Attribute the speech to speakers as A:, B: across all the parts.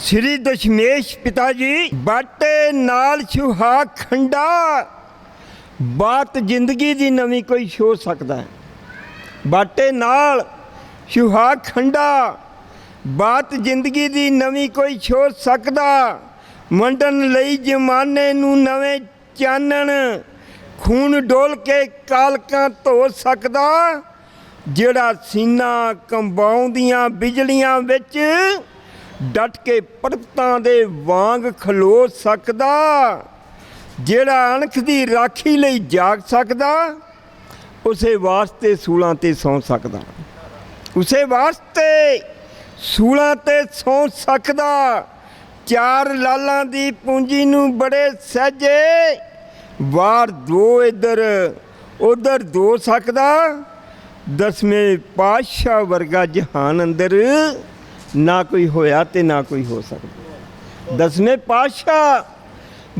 A: ਸ੍ਰੀ ਦਸ਼ਮੇਸ਼ ਪਿਤਾ ਜੀ ਬਾਟੇ ਨਾਲ ਸੁਹਾ ਖੰਡਾ। ਬਾਤ ਜ਼ਿੰਦਗੀ ਦੀ ਨਵੀਂ ਕੋਈ ਛੋ ਸਕਦਾ ਹੈ। ਬਾਟੇ ਨਾਲ ਸੁਹਾ ਖੰਡਾ। ਬਾਤ ਜ਼ਿੰਦਗੀ ਦੀ ਨਵੀਂ ਕੋਈ ਛੋ ਸਕਦਾ। ਮੰਡਨ ਲਈ ਜਮਾਨੇ ਨੂੰ ਨਵੇਂ ਚਾਨਣ। ਖੂਨ ਡੋਲ ਕੇ ਕਾਲਕਾਂ ਧੋ ਸਕਦਾ। ਜਿਹੜਾ ਸੀਨਾ ਕੰਬਾਉਂਦੀਆਂ ਬਿਜਲੀਆਂ ਵਿੱਚ ਡਟ ਕੇ ਪਰਬਤਾਂ ਦੇ ਵਾਂਗ ਖਲੋ ਸਕਦਾ। ਜਿਹੜਾ ਅਣਖ ਦੀ ਰਾਖੀ ਲਈ ਜਾਗ ਸਕਦਾ, ਉਸੇ ਵਾਸਤੇ ਸੂਲਾਂ ਤੇ ਸੌਂ ਸਕਦਾ। ਉਸੇ ਵਾਸਤੇ ਸੂਲਾਂ ਤੇ ਸੌਂ ਸਕਦਾ। ਚਾਰ ਲਾਲਾਂ ਦੀ ਪੂੰਜੀ ਨੂੰ ਬੜੇ ਸਹਜੇ ਵਾਰ ਦੋ ਇਧਰ, ਉਧਰ ਦੋ ਸਕਦਾ। ਦਸਵੇਂ ਪਾਤਸ਼ਾਹ ਵਰਗਾ ਜਹਾਨ ਅੰਦਰ ਨਾ ਕੋਈ ਹੋਇਆ ਤੇ ਨਾ ਕੋਈ ਹੋ ਸਕਦਾ। ਦਸਵੇਂ ਪਾਤਸ਼ਾਹ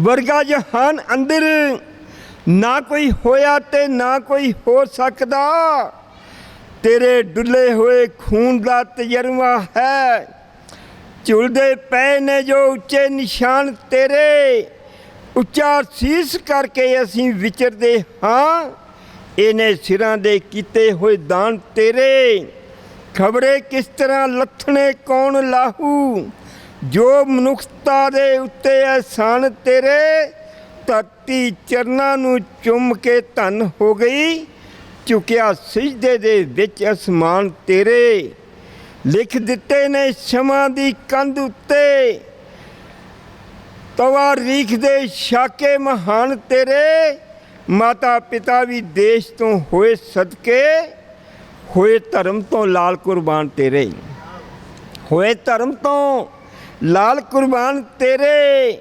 A: ਵਰਗਾ ਜਹਾਨ ਅੰਦਰ ਨਾ ਕੋਈ ਹੋਇਆ ਤੇ ਨਾ ਕੋਈ ਹੋ ਸਕਦਾ। ਤੇਰੇ ਡੁੱਲੇ ਹੋਏ ਖੂਨ ਦਾ ਤਜਰਬਾ ਹੈ। ਝੁਲਦੇ ਪਏ ਨੇ ਜੋ ਉੱਚੇ ਨਿਸ਼ਾਨ ਤੇਰੇ। ਉੱਚਾ ਸੀਸ ਕਰਕੇ ਅਸੀਂ ਵਿਚਰਦੇ ਹਾਂ। ਇਹਨੇ ਸਿਰਾਂ ਦੇ ਕੀਤੇ ਹੋਏ ਦਾਨ ਤੇਰੇ। ਖਬਰੇ ਕਿਸ ਤਰ੍ਹਾਂ ਲੱਥਣੇ ਕੌਣ ਲਾਹੂ? ਜੋ ਮਨੁੱਖਤਾ ਦੇ ਉੱਤੇ ਅਹਿਸਾਨ ਤੇਰੇ, ਧਰਤੀ ਚਰਨਾਂ ਨੂੰ ਚੁੰਮ ਕੇ ਧਨ ਹੋ ਗਈ। ਝੁਕਿਆ ਸਿਜਦੇ ਦੇ ਵਿੱਚ ਅਸਮਾਨ ਤੇਰੇ। ਲਿਖ ਦਿੱਤੇ ਨੇ ਸ਼ਮਾਂ ਦੀ ਕੰਧ ਉੱਤੇ। ਤਵਾਰੀਖ ਦੇ ਸ਼ਾਕੇ ਮਹਾਨ ਤੇਰੇ। ਮਾਤਾ ਪਿਤਾ ਵੀ ਦੇਸ਼ ਤੋਂ ਹੋਏ ਸਦਕੇ। ਹੋਏ ਧਰਮ ਤੋਂ ਲਾਲ ਕੁਰਬਾਨ ਤੇਰੇ। ਹੋਏ ਧਰਮ ਤੋਂ ਲਾਲ ਕੁਰਬਾਨ ਤੇਰੇ।